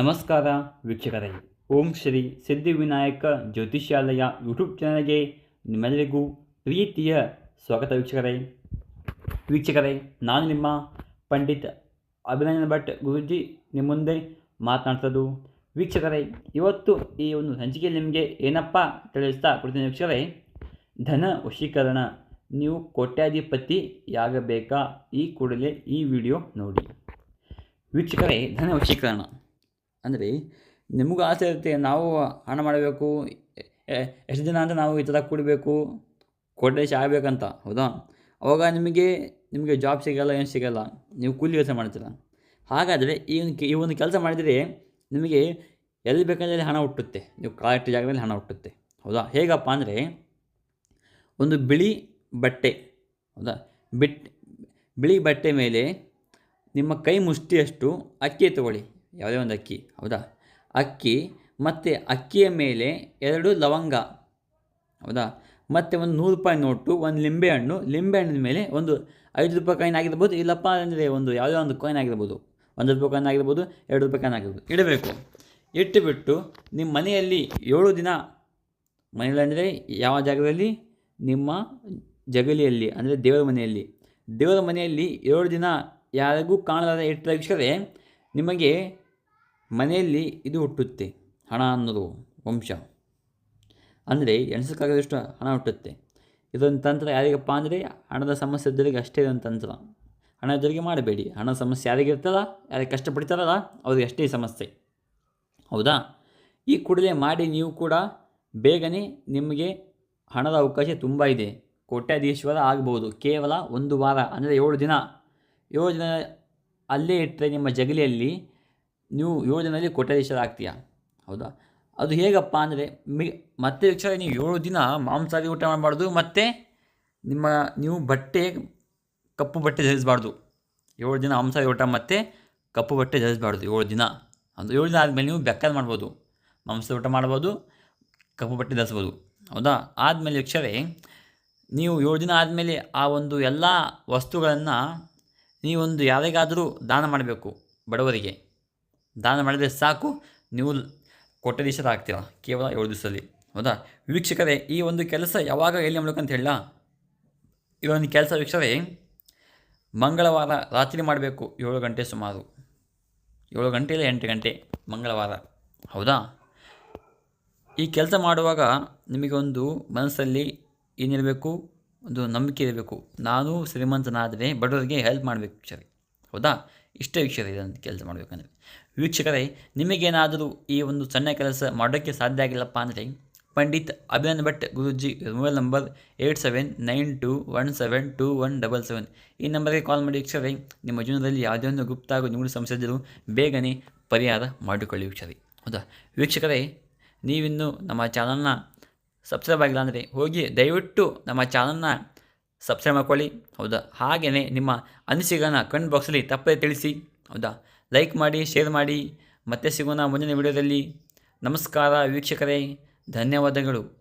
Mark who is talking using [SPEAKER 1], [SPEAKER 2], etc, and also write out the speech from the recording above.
[SPEAKER 1] ನಮಸ್ಕಾರ ವೀಕ್ಷಕರೇ. ಓಂ ಶ್ರೀ ಸಿದ್ಧಿವಿನಾಯಕ ಜ್ಯೋತಿಷ್ಯಾಲಯ ಯೂಟ್ಯೂಬ್ ಚಾನಲ್ಗೆ ನಿಮ್ಮೆಲ್ಲರಿಗೂ ಪ್ರೀತಿಯ ಸ್ವಾಗತ ವೀಕ್ಷಕರೇ. ವೀಕ್ಷಕರೇ, ನಾನು ನಿಮ್ಮ ಪಂಡಿತ್ ಅಭಿನಂದನ್ ಭಟ್ ಗುರುಜಿ ನಿಮ್ಮ ಮುಂದೆ ಮಾತನಾಡ್ತದ್ದು ವೀಕ್ಷಕರೇ, ಇವತ್ತು ಈ ಒಂದು ಸಂಚಿಕೆ ನಿಮಗೆ ಏನಪ್ಪ ತಿಳಿಸ್ತಾ ಕೊಡ್ತೀನಿ ವೀಕ್ಷಕರೇ. ಧನ ವಶೀಕರಣ, ನೀವು ಕೋಟ್ಯಾಧಿಪತಿಯಾಗಬೇಕಾ ಈ ಕೂಡಲೇ ಈ ವಿಡಿಯೋ ನೋಡಿ. ವೀಕ್ಷಕರೇ, ಧನ ವಶೀಕರಣ. ಅಂದರೆ ನಿಮಗೂ ಆಸೆ ಇರುತ್ತೆ, ನಾವು ಹಣ ಮಾಡಬೇಕು ಎಷ್ಟು ದಿನ ಅಂತ ನಾವು ಈ ಥರ ಕೂಡಬೇಕು ಕೋಟೇಶ್ ಆಗಬೇಕಂತ, ಹೌದಾ? ಅವಾಗ ನಿಮಗೆ ನಿಮಗೆ ಜಾಬ್ ಸಿಗಲ್ಲ, ಏನು ಸಿಗಲ್ಲ, ನೀವು ಕೂಲಿ ಕೆಲಸ ಮಾಡ್ತೀರ? ಹಾಗಾದರೆ ಈ ಒಂದು ಈ ಒಂದು ಕೆಲಸ ಮಾಡಿದರೆ ನಿಮಗೆ ಎಲ್ಲಿ ಬೇಕಾದಲ್ಲಿ ಹಣ ಹುಟ್ಟುತ್ತೆ, ನೀವು ಕರೆಕ್ಟ್ ಜಾಗದಲ್ಲಿ ಹಣ ಹುಟ್ಟುತ್ತೆ, ಹೌದಾ? ಹೇಗಪ್ಪ ಅಂದರೆ ಒಂದು ಬಿಳಿ ಬಟ್ಟೆ, ಹೌದಾ? ಬಿಟ್, ಬಿಳಿ ಬಟ್ಟೆ ಮೇಲೆ ನಿಮ್ಮ ಕೈ ಮುಷ್ಟಿಯಷ್ಟು ಅಕ್ಕಿ ತಗೊಳ್ಳಿ ಯಾವುದೇ ಒಂದು ಅಕ್ಕಿ, ಹೌದಾ? ಅಕ್ಕಿ ಮತ್ತು ಅಕ್ಕಿಯ ಮೇಲೆ ಎರಡು ಲವಂಗ, ಹೌದಾ? ಮತ್ತು ಒಂದು ನೂರು ರೂಪಾಯಿ ನೋಟು, ಒಂದು ಲಿಂಬೆ ಹಣ್ಣು, ಲಿಂಬೆ ಹಣ್ಣಿನ ಮೇಲೆ ಒಂದು ಐದು ರೂಪಾಯಿ ಕಾಯಿನ್ ಆಗಿರ್ಬೋದು, ಇಲ್ಲಪ್ಪ ಅಂದರೆ ಒಂದು ಯಾವುದೇ ಒಂದು ಕಾಯಿನ್ ಆಗಿರ್ಬೋದು. ಒಂದು ರೂಪಾಯಿ ಕಾಯಿನ್ ಆಗಿರ್ಬೋದು, ಎರಡು ರೂಪಾಯಿ ಕಾಯಿನ್ ಆಗಿರ್ಬೋದು. ಇಡಬೇಕು. ಇಟ್ಟುಬಿಟ್ಟು ನಿಮ್ಮ ಮನೆಯಲ್ಲಿ ಏಳು ದಿನ, ಮನೆಯಲ್ಲಿ ಅಂದರೆ ಯಾವ ಜಾಗದಲ್ಲಿ? ನಿಮ್ಮ ಜಗಲಿಯಲ್ಲಿ, ಅಂದರೆ ದೇವರ ಮನೆಯಲ್ಲಿ. ದೇವರ ಮನೆಯಲ್ಲಿ ಏಳು ದಿನ ಯಾರಿಗೂ ಕಾಣಲಾದ ಇಟ್ಟರೆ ವೀಕ್ಷಕರೇ ನಿಮಗೆ ಮನೆಯಲ್ಲಿ ಇದು ಹುಟ್ಟುತ್ತೆ. ಹಣ ಅನ್ನೋದು ವಂಶ. ಅಂದರೆ ಎಣಿಸೋಕ್ಕಾಗದಷ್ಟು ಹಣ ಹುಟ್ಟುತ್ತೆ. ಇದೊಂದು ತಂತ್ರ ಯಾರಿಗಪ್ಪ ಅಂದರೆ ಹಣದ ಸಮಸ್ಯೆ ಇದ್ದವರಿಗೆ ಅಷ್ಟೇ ಇದೊಂದು ತಂತ್ರ. ಹಣ ಇದ್ದವರಿಗೆ ಮಾಡಬೇಡಿ. ಹಣ ಸಮಸ್ಯೆ ಯಾರಿಗಿರ್ತಲ್ಲ ಯಾರಿಗೆ ಕಷ್ಟಪಡ್ತಾರಲ್ಲ ಅವ್ರಿಗೆ ಅಷ್ಟೇ ಸಮಸ್ಯೆ. ಹೌದಾ? ಈ ಕೂಡಲೇ ಮಾಡಿ ನೀವು ಕೂಡ ಬೇಗನೆ ನಿಮಗೆ ಹಣದ ಅವಕಾಶ ತುಂಬ ಇದೆ. ಕೋಟ್ಯಾಧೀಶ್ವರ ಆಗ್ಬೋದು. ಕೇವಲ ಒಂದು ವಾರ, ಅಂದರೆ ಏಳು ದಿನ. ಏಳು ದಿನ ಅಲ್ಲೇ ಇಟ್ಟರೆ ನಿಮ್ಮ ಜಗಲಿಯಲ್ಲಿ ನೀವು ಏಳು ದಿನದಲ್ಲಿ ಕೋಟ್ಯಾಧೀಶ್ವರ ಆಗ್ತೀಯ? ಹೌದಾ? ಅದು ಹೇಗಪ್ಪ ಅಂದರೆ, ಮಿ, ಮತ್ತೆ ವಿಚಾರ ನೀವು ಏಳು ದಿನ ಮಾಂಸಾಹಾರಿ ಊಟ ಮಾಡಬಾರ್ದು, ಮತ್ತು ನಿಮ್ಮ, ನೀವು ಬಟ್ಟೆ, ಕಪ್ಪು ಬಟ್ಟೆ ಧರಿಸಬಾರ್ದು. ಏಳು ದಿನ ಮಾಂಸಾಹಾರಿ ಊಟ ಮತ್ತು ಕಪ್ಪು ಬಟ್ಟೆ ಧರಿಸಬಾರ್ದು, ಏಳು ದಿನ. ಅದು ಏಳು ದಿನ ಆದಮೇಲೆ ನೀವು ಬೆಕ್ಕದ ಮಾಡ್ಬೋದು. ಮಾಂಸ ಊಟ ಮಾಡ್ಬೋದು, ಕಪ್ಪು ಬಟ್ಟೆ ಧರಿಸ್ಬೋದು. ಹೌದಾ? ಆದಮೇಲೆ ವೀಕ್ಷರೇ ನೀವು ಏಳು ದಿನ ಆದಮೇಲೆ ಆ ಒಂದು ಎಲ್ಲ ವಸ್ತುಗಳನ್ನು ನೀವೊಂದು ಯಾರಿಗಾದರೂ ದಾನ ಮಾಡಬೇಕು ಬಡವರಿಗೆ. ದಾನ ಮಾಡಿದರೆ ಸಾಕು. ನೀವು ಕೋಟ್ಯಾಧೀಶರ ಆಗ್ತೀರ? ಕೇವಲ ಏಳು ದಿವಸದಲ್ಲಿ. ಹೌದಾ? ವೀಕ್ಷಕರೇ, ಈ ಒಂದು ಕೆಲಸ ಯಾವಾಗ ಎಲ್ಲಿ ಮಾಡಬೇಕು ಅಂತ ಹೇಳ ಒಂದು ಕೆಲಸ ವೀಕ್ಷಕರೇ, ಮಂಗಳವಾರ ರಾತ್ರಿ ಮಾಡಬೇಕು ಏಳು ಗಂಟೆ ಸುಮಾರು. ಏಳು ಗಂಟೆ ಇಲ್ಲ ಎಂಟು ಗಂಟೆ ಮಂಗಳವಾರ. ಹೌದಾ? ಈ ಕೆಲಸ ಮಾಡುವಾಗ ನಿಮಗೆ ಒಂದು ಮನಸ್ಸಲ್ಲಿ ಏನಿರಬೇಕು? ಒಂದು ನಂಬಿಕೆ ಇರಬೇಕು. ನಾನು ಶ್ರೀಮಂತನಾದರೆ ಬಡವರಿಗೆ ಹೆಲ್ಪ್ ಮಾಡಬೇಕು ಸರಿ ಹೌದಾ? ಇಷ್ಟೇ ವೀಕ್ಷಕರೇ ಇದನ್ನು ಕೆಲಸ ಮಾಡಬೇಕಂದ್ರೆ. ವೀಕ್ಷಕರೇ, ನಿಮಗೇನಾದರೂ ಈ ಒಂದು ಸಣ್ಣ ಕೆಲಸ ಮಾಡೋಕ್ಕೆ ಸಾಧ್ಯ ಆಗಿಲ್ಲಪ್ಪ ಅಂದರೆ, Pandit Abhinand Bhat Guruji mobile number eight seven nine two one seven two one double seven. ಈ ನಂಬರ್ಗೆ ಕಾಲ್ ಮಾಡಿ ವೀಕ್ಷಕರೇ, ನಿಮ್ಮ ಜೀವನದಲ್ಲಿ ಯಾವುದೇ ಒಂದು ಗುಪ್ತ ಹಾಗೂ ನಿಮ್ಮ ಸಮಸ್ಯೆ ಇದ್ದರೂ ಬೇಗನೆ ಪರಿಹಾರ ಮಾಡಿಕೊಳ್ಳಿ ವೀಕ್ಷಕರೇ. ಹೌದಾ? ವೀಕ್ಷಕರೇ, ನೀವಿನ್ನೂ ನಮ್ಮ ಚಾನಲ್ನ ಸಬ್ಸ್ಕ್ರೈಬ್ ಆಗಿಲ್ಲ ಅಂದರೆ ಹೋಗಿ ದಯವಿಟ್ಟು ನಮ್ಮ ಚಾನಲ್ನ ಸಬ್ಸ್ಕ್ರೈಬ್ ಮಾಡ್ಕೊಳ್ಳಿ. ಹೌದಾ? ಹಾಗೆಯೇ ನಿಮ್ಮ ಅನಿಸಿಕೆಗಳನ್ನ ಕಮೆಂಟ್ ಬಾಕ್ಸಲ್ಲಿ ತಪ್ಪದೆ ತಿಳಿಸಿ. ಹೌದಾ? ಲೈಕ್ ಮಾಡಿ ಶೇರ್ ಮಾಡಿ. ಮತ್ತೆ ಸಿಗೋಣ ಮುಂದಿನ ವಿಡಿಯೋದಲ್ಲಿ ನಮಸ್ಕಾರ ವೀಕ್ಷಕರೇ. ಧನ್ಯವಾದಗಳು.